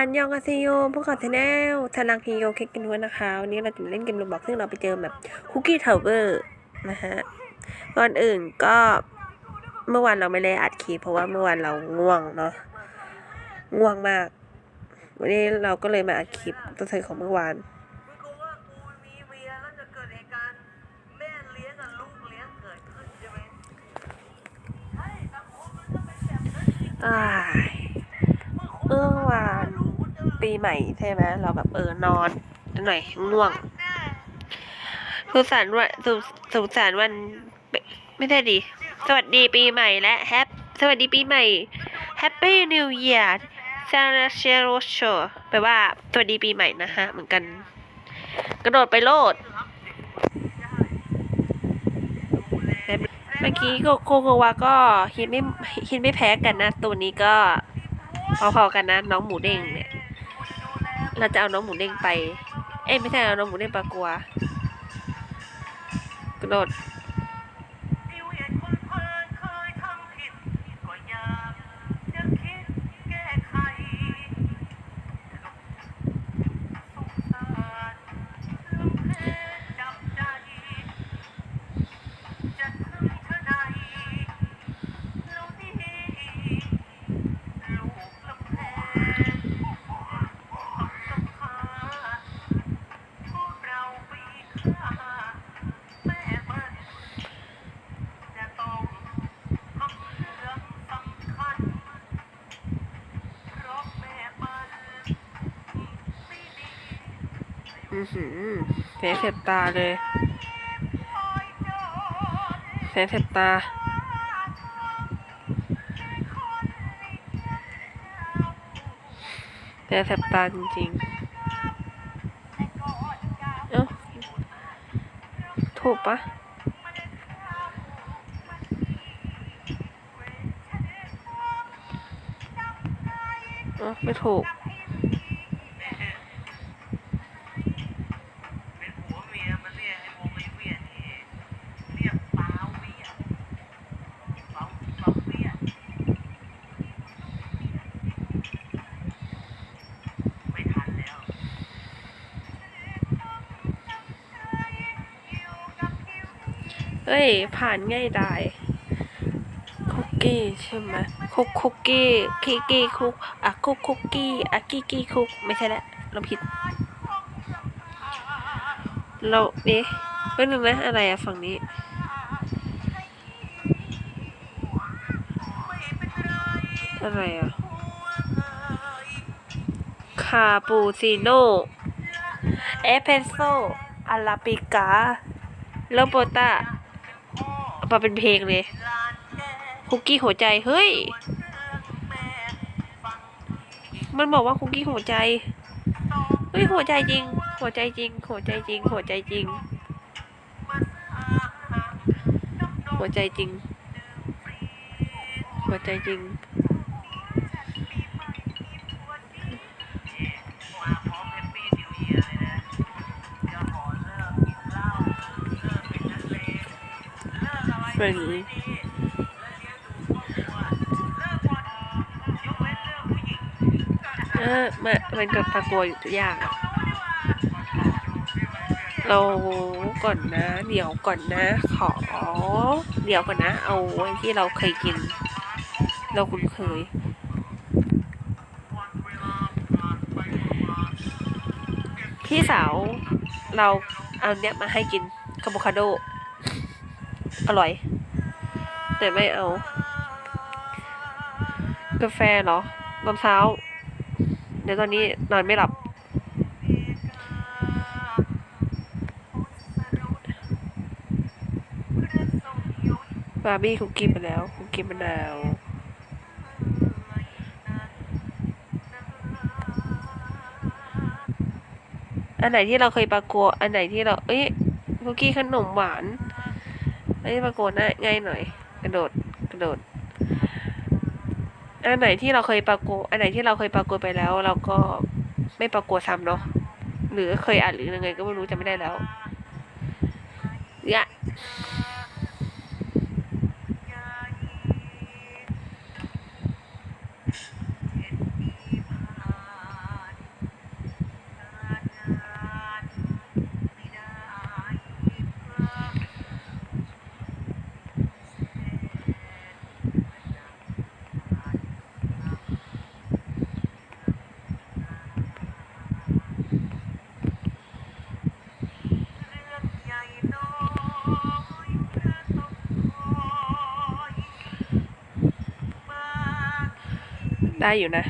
อันยองอาซิโยพวกเขาแนลทานังฮิโยเค้กกันด้วยนะคะ วันนี้เราจะมาเล่นเกมโรบอกซึ่งเราไปเจอแบบคุกกี้ทาวเวอร์นะฮะ ก่อนอื่นก็เมื่อวานเราไม่ได้อัดคลิปเพราะว่าเมื่อวานเราง่วงเนาะ ง่วงมาก วันนี้เราก็เลยมาอัดคลิปตัวเธอของเมื่อวานมึงกลัวว่ากูมีเมียแล้วจะเกิดเหตุการณ์แม่เลี้ยงกับลูกเลี้ยงเกิดขึ้นใช่ไหมใช่สังคมมันก็เป็นแบบนั้นจริงอ้ายเมื่อวาน ปีใหม่ใช่ไหมเราแบบเออนอนหน่อยง่วงสุสันวันสุสุสันวันไม่ไม่ใช่ดิสวัสดีปีใหม่และแฮปสวัสดีปีใหม่ Happy New Year ซาราเชโรโชแปลว่าสวัสดีปีใหม่นะฮะ เหมือนกัน กระโดดไปโลดเมื่อกี้โกโกโกวาก็ฮิตไม่ฮิตไม่แพ้กันนะ ตัวนี้ก็พอๆกันนะ น้องหมูเด้งเนี่ย เราจะเอาน้องหมูเด้งไป เอ้ยไม่ใช่เอาน้องหมูเด้งปลากัวกระโดด อือหือแสงเสบตาเลยคอยจอดแสงเสบตาแสงเสบตาจริงๆ เอ้า ถูกปะเอ้าไม่ถูก เป็นผัวเมียมันเรียกไอ้วงไอ้เวียนนี่เรียกปาเวียนเปาเปาเวียนไม่ทันแล้ว เฮ้ย ผ่านง่ายได้คุกกี้ใช่ไหมคุกคุกกี้คีกี้คุกอะคุกคุกกี้อะกี้กี้คุกไม่ใช่แล้วเราผิด เราเอ๊ะเป็นหนึ่งนะอะไรอะฝั่งนี้อะไรอะคาปูชิโน่เอสเพรสโซอาราบิกาโลโบต้า มาเป็นเพลงเลย คุกกี้หัวใจ เฮ้ย มันบอกว่าคุกกี้หัวใจ เฮ้ยหัวใจจริง หัวใจจริง หัวใจจริง หัวใจจริง หัวใจจริง หัวใจจริง รัวเลิกหมดยกเว้นเรื่องผู้เออมันมันกับตะโกนอยู่ยากอะเราก่อนนะ เดี๋ยวก่อนนะ ขอ เดี๋ยวก่อนนะ เอาไว้ที่เราเคยกิน เราคุ้นเคยพี่สาวเราเอาเนี้ยมาให้กินคาโบคาโด อร่อย แต่ไม่เอา กาแฟเหรอตอนเช้า เดี๋ยวตอนนี้นอนไม่หลับ บาร์บี้คุกกี้ไปแล้ว คุกกี้มะนาวอันไหนที่เราเคยปรากฏอันไหนที่เรา เอ้ยคุกกี้ขนมหวาน อันนี้ปรากฏง่าง่ายหน่อย กระโดดกระโดด อันไหนที่เราเคยปรากฏอันไหนที่เราเคยปรากฏไปแล้ว เราก็ไม่ปรากฏซ้ำเนาะหรือเคยอ่านหรือยังไงก็ไม่รู้จำไม่ได้แล้วยะ ได้อยู่นะ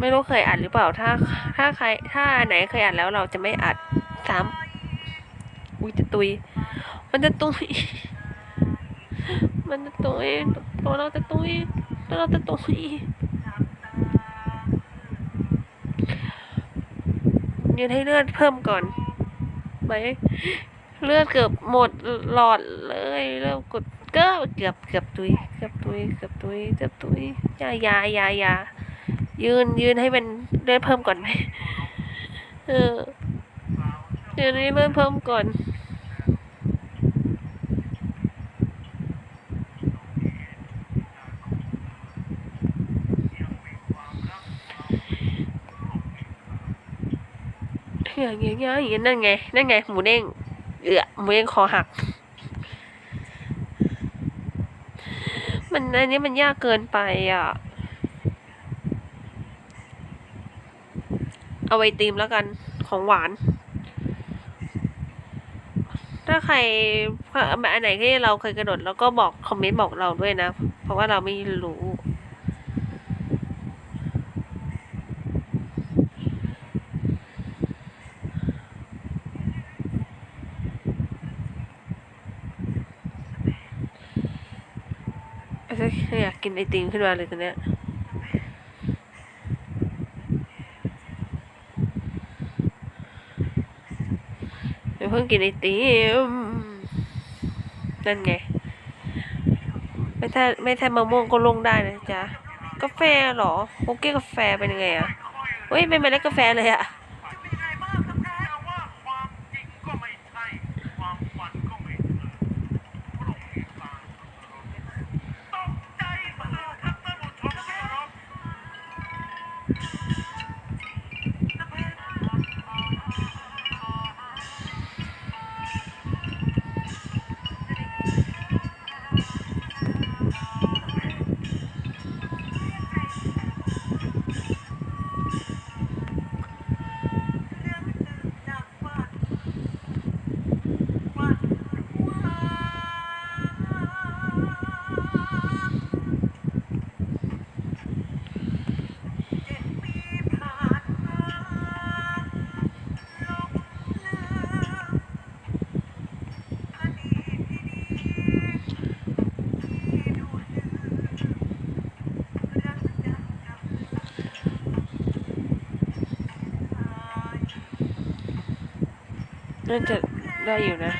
ไม่รู้เคยอัดหรือเปล่า ถ้า ถ้าใคร ถ้าไหนเคยอัดแล้วเราจะไม่อัดซ้ำอุ้ยจะตุย มันจะตุย มันจะตุย ตัวเราจะตุย ตัวเราจะตุยยืนให้เลือดเพิ่มก่อนไหมเลือดเกือบหมดหลอดเลย เริ่มกด กือบเกือบเกือบตุยเกือบตุยเกือบตุยเกือบตุยยายายายายืนยืนให้มันเลือดเพิ่มก่อนไหมเออยืนให้เลือดเพิ่มก่อนอย่างเงี้ยอย่างเงี้ยนั่นไงนั่นไงหมูเด้งเอือหมูเด้งคอหัก มันอันนี้มันยากเกินไปอะ เอาไอติมแล้วกันของหวาน ถ้าใครอันไหนที่เราเคยกระโดดแล้วก็บอกคอมเมนต์บอกเราด้วยนะ เพราะว่าเราไม่รู้ อยากกินไอติมขึ้นมาเลยตอนเนี้ยเดี๋ยวเพิ่งกินไอติมนั่นไง ไม่ใช่ไม่ใช่มะม่วงก็ลงได้นะจ๊ะ กาแฟเหรอโอเก้กาแฟเป็นยังไงอะเฮ้ยเป็นเมล็ดกาแฟเลยอะ น่าจะได้อยู่นะ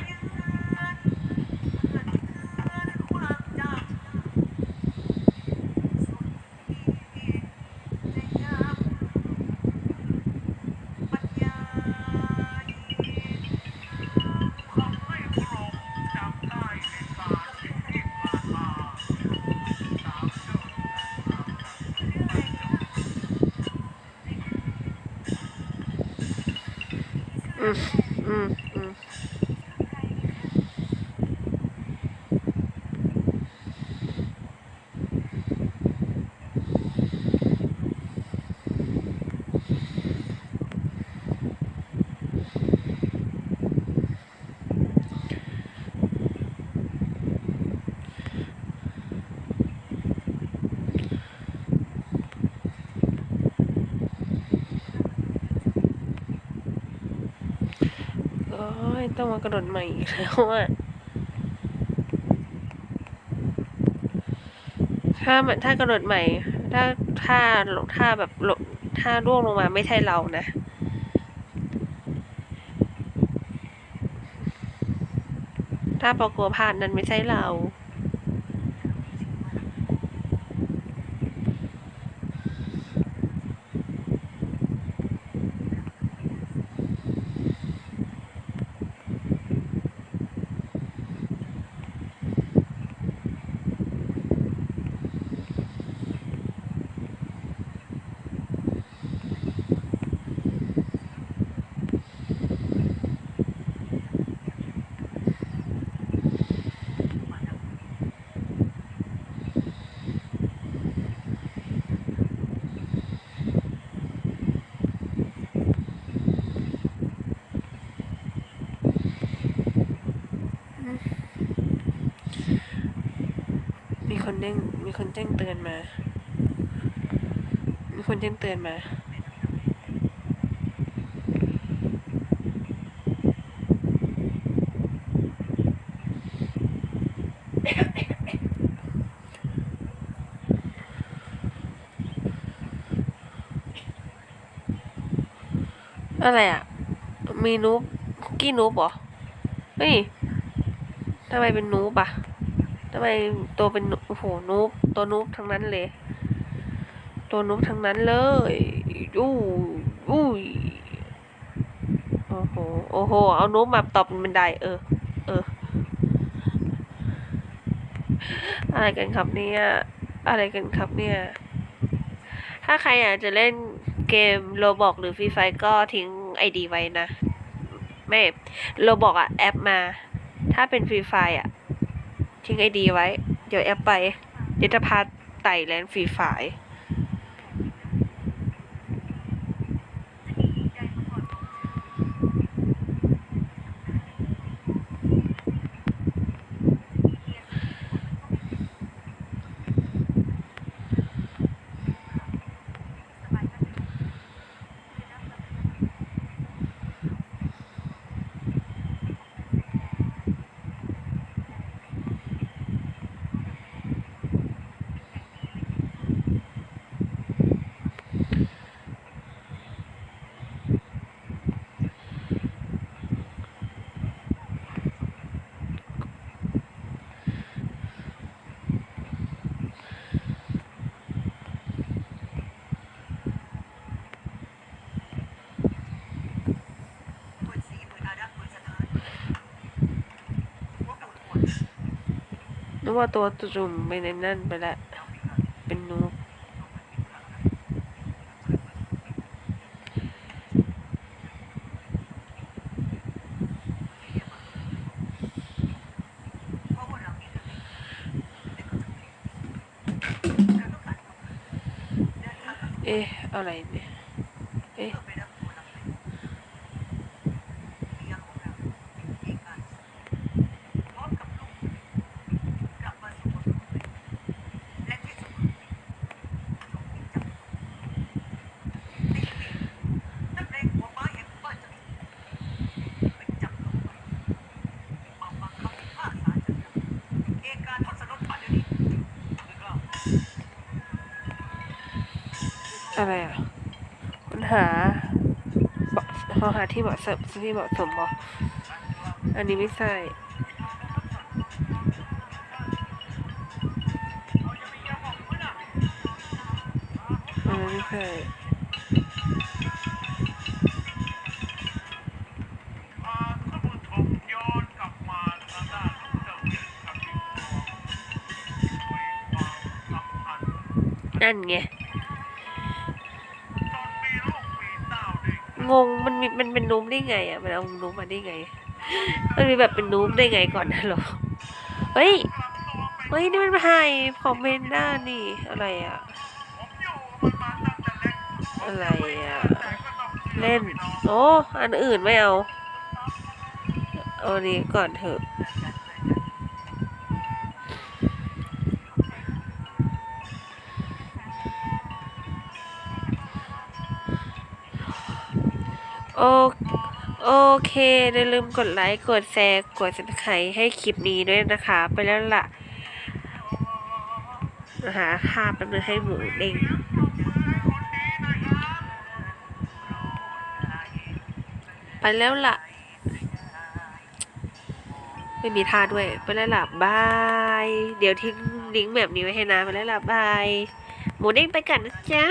ทำให้พระองค์จำได้ในการที่ผ่านมาตามเจ้า อืมอืมอืมโอ้ย ต้องมากระโดดใหม่อีกแล้วอะถ้ามันถ้ากระโดดใหม่ ถ้าถ้าถ้าแบบหลถ้าร่วงลงมาไม่ใช่เรานะถ้าปอกลัวพลาดนั้นไม่ใช่เรา มีคนเด้งมีคน แจ้งเตือนมาคนแจ้งเตือนมา อะไรอะ มีนูบกี้นูบเหรอ เฮ้ยทำไมเป็นนูบอะ ไมตัวเป็นโอ้โหนูบตัวนูบทั้งนั้นเลย ตัวนูบทั้งนั้นเลยอู้อู้ยโอ้โหโอ้โหเอานูบมาตอบเป็นบันไดเออ เออ อะไรกันครับเนี่ยอะไรกันครับเนี่ย ถ้าใครอยากจะเล่นเกมโ o บอกหรือฟรีไฟก็ทิ้งไอดีไว้นะ ไม่โ o บอกอะแอปมา ถ้าเป็นฟรีไฟอะ ทิ้งไอดีไว้ เดี๋ยวแอปไปเดี๋ยวจะพาไต่แลนฟรีไฟ นึก ว่าตัวจุ่มไปในนั่นไปแล้ว เป็นนูบเอ๊ะอะไรเนี่ย เอ๊ะ อะไรอะปัญหาเบาะเขาหาที่เหมาะสมที่เหมาะสมบออันนี้ไม่ใช่อันนี้ไม่ใช่นั่นไง งงมันมีมันเป็นนูบได้ไงอะมันเอานูบมาได้ไง มันมีแบบเป็นนูบได้ไงก่อนนะหรอเฮ้ยเฮ้ยนี่มันไผ่ของเมนด้านี่อะไรอะอะไรอะเล่น โอ้อันอื่นไม่เอาเอาอันนี้ก่อนเถอะ โอโอเคอย่าลืมกดไลค์ กดแชร์ กด subscribe ให้คลิปนี้ด้วยนะคะ ไปแล้วล่ะหาภาพแป๊บนึงให้หมูเด้งไปแล้วล่ะ ไม่มีท่าด้วย ไปแล้วล่ะบาย เดี๋ยวทิ้งลิงก์แบบนี้ไว้ให้นะ ไปแล้วล่ะบาย หมูเด้งไปกันนะจ๊ะ